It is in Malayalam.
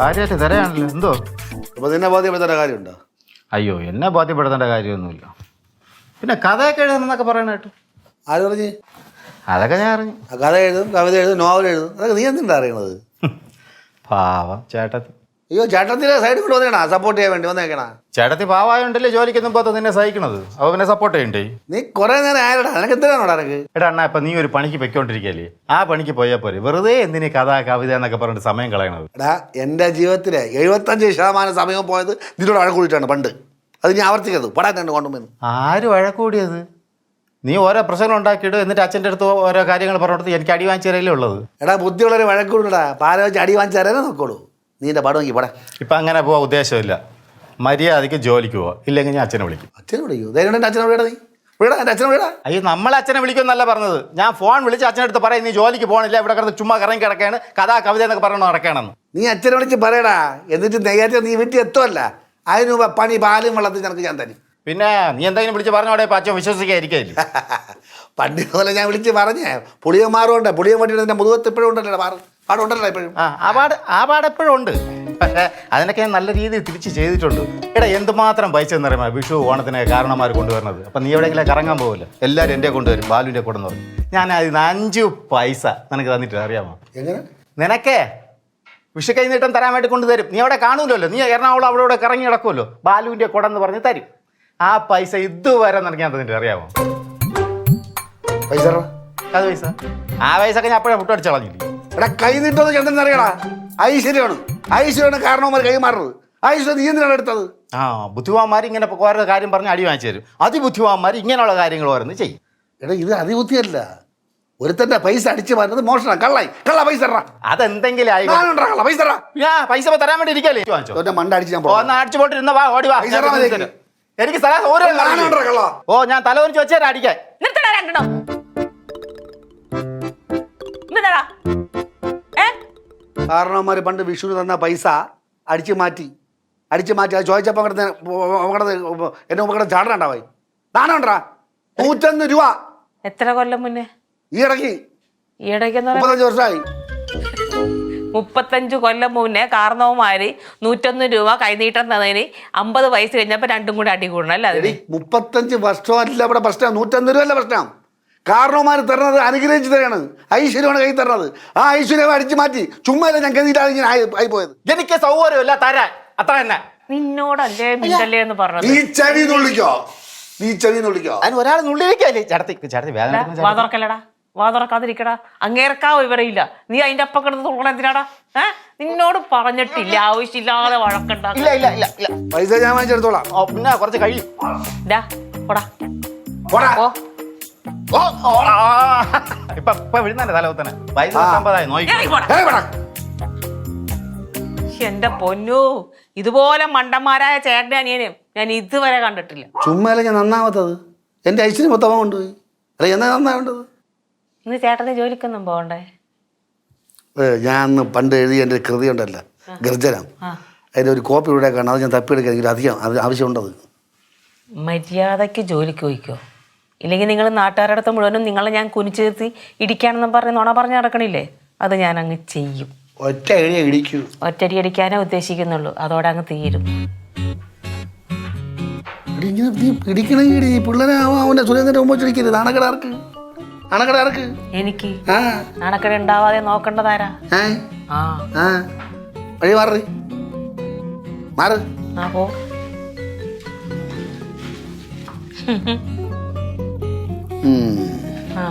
കാര്യമായിട്ട് തരാണല്ലോ എന്തോ? അപ്പൊ നിന്നെ ബോധ്യപ്പെടുത്തേണ്ട കാര്യമുണ്ടോ? അയ്യോ എന്നെ ബോധ്യപ്പെടുത്തേണ്ട കാര്യമൊന്നുമില്ല. പിന്നെ കഥയൊക്കെ എഴുതണമെന്നൊക്കെ പറയണ കേട്ടു. ആര് പറഞ്ഞ്? അതൊക്കെ ഞാൻ അറിഞ്ഞു. ആ കഥ എഴുതും കവിത എഴുതും നോവൽ എഴുതും. അതൊക്കെ നീ എന്തിനാ അറിയണത്? പാവം ചേട്ടത്തി. അയ്യോ ചേട്ടത്തിന്റെ സൈഡിൽ കൂടെ വന്നേക്കണ? സപ്പോർട്ട് ചെയ്യാൻ വേണ്ടി വന്നേക്കണ? ചേട്ടത്തി പാവായോണ്ടല്ലേ ജോലിക്കൊന്നും പോകാത്ത നിന്നെ സഹിക്കണത്? അപ്പൊ പിന്നെ സപ്പോർട്ട് ചെയ്യണ്ടേ? നീ കുറെ നേരം ആയടാ നിനക്ക് എന്തിനാണോടാ നിനക്ക് എടാ അണ്ണാ ഇപ്പൊ നീ ഒരു പണിക്ക് പൊയ്ക്കൊണ്ടിരിക്കല്ലേ? ആ പണിക്ക് പോയാൽ പോരെ. വെറുതെ എന്തിന് കഥ കവിത എന്നൊക്കെ പറഞ്ഞിട്ട് സമയം കളയണത്? എടാ എന്റെ ജീവിതത്തിലെ എഴുപത്തഞ്ച് ശതമാനം സമയം പോയത് നിന്നോട് അഴക്കൂടിയിട്ടാണ് പണ്ട്. അത് ഞാൻ ആവർത്തിക്കരുത്. പടാൻ തന്നെ കൊണ്ടുപോയി ആര് വഴക്കൂടിയത്? നീ ഓരോ പ്രശ്നങ്ങൾ ഉണ്ടാക്കിയിട്ട് എന്നിട്ട് അച്ഛന്റെ അടുത്ത് ഓരോ കാര്യങ്ങൾ പറഞ്ഞിട്ട് എനിക്ക് അടി വാങ്ങിച്ചേരല്ലേ ഉള്ളത്? എടാ ബുദ്ധിയുള്ളൊരു വഴക്കൂടാ പാലോചിച്ച് അടി വാങ്ങിച്ചാലേ നോക്കുള്ളൂ. നോക്കോളൂ നീ എന്റെ പടം നോക്കി പടാ. ഇപ്പം അങ്ങനെ പോകാൻ ഉദ്ദേശമില്ല. മര്യാദയ്ക്ക് ജോലിക്ക് പോവാ. ഇല്ലെങ്കിൽ ഞാൻ അച്ഛനെ വിളിക്കും. അച്ഛനെ വിളിക്കൂ? ധൈര്യം എന്റെ അച്ഛനെ വിടാ നീ വിടാ എന്റെ അച്ഛനെ വിടാ അയ്യോ നമ്മൾ അച്ഛനെ വിളിക്കുമെന്നല്ല പറഞ്ഞത്. ഞാൻ ഫോൺ വിളിച്ച് അച്ഛനടുത്ത് പറയും നീ ജോലിക്ക് പോകണില്ല ഇവിടെ കിടന്ന് ചുമ്മാ കറങ്ങി കിടക്കാണ് കഥാ കവിത എന്നൊക്കെ പറഞ്ഞു നടക്കണമെന്ന് നീ അച്ഛനെ വിളിച്ച് പറയടാ. എന്നിട്ട് നേരത്തെ നീ വീട്ടിൽ എത്തുമല്ല അതിന് മുമ്പ് പണി പാലും വെള്ളത്തിൽ നിനക്ക് ഞാൻ തരും. പിന്നെ നീ എന്തെങ്കിലും വിളിച്ച് പറഞ്ഞോടെ അച്ഛൻ വിശ്വസിക്കായിരിക്കും പണ്ട് പോലെ ഞാൻ വിളിച്ച് പറഞ്ഞേ. പുളിയന്മാരും ഉണ്ട് പുളിയൻ വണ്ടിയുടെ മുതുകത്ത് ഇപ്പോഴും ഉണ്ടല്ലോ പാടുണ്ടല്ലോ ഇപ്പോഴും. ആ ആ പാട് ആ പാട് എപ്പോഴും ഉണ്ട്. പക്ഷേ അതിനൊക്കെ ഞാൻ നല്ല രീതിയിൽ തിരിച്ച് ചെയ്തിട്ടുണ്ട്. എടാ എന്തുമാത്രം പൈസ എന്നറിയാമോ വിഷു ഓണത്തിന് കാരണന്മാർ കൊണ്ടുവരുന്നത്? അപ്പം നീ എവിടെയെങ്കിലും കറങ്ങാൻ പോകില്ല എല്ലാവരും എന്റെ കൊണ്ടുവരും ബാലുവിന്റെ കൂടെ എന്ന് പറഞ്ഞു ഞാൻ അതിന് അഞ്ച് പൈസ നിനക്ക് തന്നിട്ട് അറിയാമോ? എങ്ങനെ? നിനക്കേ വിഷു കൈനീട്ടം തരാൻ വേണ്ടി കൊണ്ടുതരും. നീ അവിടെ കാണൂലല്ലോ. നീ എറണാകുളം അവിടെ ഇവിടെ കറങ്ങി കിടക്കുമല്ലോ ബാലുവിന്റെ കൂടെ എന്ന് പറഞ്ഞ് തരും. ആ പൈസ ഇതുവരെ നിനക്ക് ഞാൻ തന്നിട്ട് അറിയാമോ? പൈസ. അത് പൈസ? ആ പൈസ ഒക്കെ ഞാൻ അപ്പോഴേ മുട്ടടിച്ച് കളഞ്ഞില്ലേ? എടാ കൈ നീട്ടോന്ന് ചേട്ടൻ അറിയടാ. ഐശ്വര്യമാണ്. ഐശ്വര്യമാണ് കാരണവന്മാർ കൈമാറുന്നത് ഐശ്വര്യ നീ എന്തിനാണ് എടുത്തത്? ആ ബുദ്ധിമാന്മാർ ഇങ്ങനെ ഓരോ കാര്യം പറഞ്ഞ് അടി വാങ്ങിച്ചു തരും. അതിബുദ്ധിമാന്മാർ ഇങ്ങനെയുള്ള കാര്യങ്ങൾ ഓരോന്ന് ചെയ്യും. എടാ ഇത് അതിബുദ്ധിയല്ല. ഒരുത്തന്റെ പൈസ അടിച്ചു മാറ്റുന്നത് മോഷണം കള്ളായി. കള്ള പൈസ അതെന്തെങ്കിലും ആയി കള്ള പൈസ പൈസ തരാൻ വേണ്ടി ഇരിക്കല്ലേ? മണ്ട അടിച്ച് ഞാൻ അടിച്ചു പോട്ടിരുന്ന വാ ഓടി വാ. എനിക്ക്. ഓ ഞാൻ തല ഒരു ചോദിച്ചാൽ അടിക്കാൻ. നിർത്തടാ രണ്ടെണ്ണം. കാരണവന്മാർ പണ്ട് വിഷുവിന് തന്ന പൈസ അടിച്ചു മാറ്റി അടിച്ചു മാറ്റി. അത് ചോദിച്ചപ്പോൾ കിടന്ന് കിടന്ന് എന്നെ മുമ്പ് കിടന്ന് ചാടന ഉണ്ടാവായി നാണുണ്ടാ നൂറ്റൊന്ന് രൂപ. എത്ര കൊല്ലം മുന്നേ? ഈ ഇടയ്ക്ക്. ഈ മുപ്പത്തഞ്ച് വർഷമായി മുപ്പത്തഞ്ച് കൊല്ലം മുന്നേ കാർന്നവന്മാര് നൂറ്റൊന്ന് രൂപ കൈനീട്ടം തന്നതിന് അമ്പത് വയസ്സ് കഴിഞ്ഞപ്പോ രണ്ടും കൂടെ അടി കൂടണം അല്ലേ മുപ്പത്തഞ്ച് വർഷമല്ല ഇവിടെ പ്രശ്നം. നൂറ്റൊന്ന് രൂപ അല്ല പ്രശ്നം. കാരണവന്മാർ തരണത് അനുഗ്രഹിച്ച് തരാണ്. ഐശ്വര്യമാണ് കൈ തരണത്. ആ ഐശ്വര്യം അടിച്ചു മാറ്റി ചുമ്മാ ഞാൻ കരുതിയിട്ടാണ് ഇങ്ങനെ ആയി പോയത് എനിക്ക് സൗകര്യമില്ല തരാൻ. അത്ര തന്നെ. നിന്നോടല്ലേ മിണ്ടല്ലേ എന്ന് നീ ചെവി നുള്ളിക്കോ? നീ ചെവി നുള്ളിക്കോ? അതിന് ഒരാൾ നുള്ളിരിക്കല്ലേ ചേട്ടത്തി ചേട്ടത്തി വേദന എടുക്കുന്ന ചേട്ടത്തി. വാതുറക്കല്ലടാ. വാതുറക്കാതിരിക്കടാ. അങ്ങേർക്കാ വിവരമില്ല. നീ അതിന്റെ അപ്പം കിടന്ന് തുള്ളണം എന്തിനാടാ? നിന്നോട് പറഞ്ഞിട്ടില്ല ആവശ്യമില്ലാതെ വഴക്കണ്ടാ ഇല്ല ഇല്ല ഇല്ല ഇല്ല. പൈസ ഞാൻ വാങ്ങിച്ചെടുത്തോളാം. പിന്നെ കുറച്ച് കഴിയും. ഡാ പോടാ. പോടാ. ഇപ്പൊ ഇപ്പൊ വിഴുന്നല്ലേ നോക്കി. എന്റെ പൊന്നു. ഇതുപോലെ മണ്ടന്മാരായ ചേട്ടന്റെ അനിയനെയും ഞാൻ ഇതുവരെ കണ്ടിട്ടില്ല. ചുമ്മാല ഞാൻ നന്നാവാത്തത്. എന്റെ ഐശ്വര്യം മൊത്തം കൊണ്ടുപോയി. അല്ല എന്നാ നന്നാവേണ്ടത് ഇന്ന് ചേട്ടന് ജോലിക്കൊന്നും പോകണ്ടേ? ഞാൻ അന്ന് പണ്ട് എഴുതിയ എന്റെ കൃതി ഉണ്ടല്ല ഗർജനം. അതിന്റെ ഒരു കോപ്പി ഇവിടെ കാണാം അത് ഞാൻ തപ്പിയെടുക്കാൻ എനിക്ക് അധികം അത് ആവശ്യമുണ്ടത്. മര്യാദയ്ക്ക് ജോലിക്ക് പോയിക്കോ. ഇല്ലെങ്കിൽ നിങ്ങൾ നാട്ടുകാരുടെ അടുത്ത് മുഴുവനും നിങ്ങളെ ഞാൻ കുനിച്ചു നിർത്തി ഇടിക്കാണെന്നും പറഞ്ഞ് നുണ പറഞ്ഞ് നടക്കണില്ലേ? അത് ഞാൻ അങ്ങ് ചെയ്യും. ഒറ്റ ഇടിക്കൂ. ഒറ്റടി അടിക്കാനേ ഉദ്ദേശിക്കുന്നുള്ളൂ. അതോടെ അങ്ങ് തീരും. പിടിക്കണമെങ്കിൽ പിള്ളേരെ അവൻ അവന്റെ സുരേന്ദ്രന്റെ മുമ്പ് ഇടിക്കരുത്. നാണക്കടാർക്ക് നാണക്കടാർക്ക് എനിക്ക്? ആ. നാണക്കട ഉണ്ടാവാതെ നോക്കേണ്ടതാരാ ആ. വഴി മാറി. മാറ്. ആ പോ. ഉം. ആ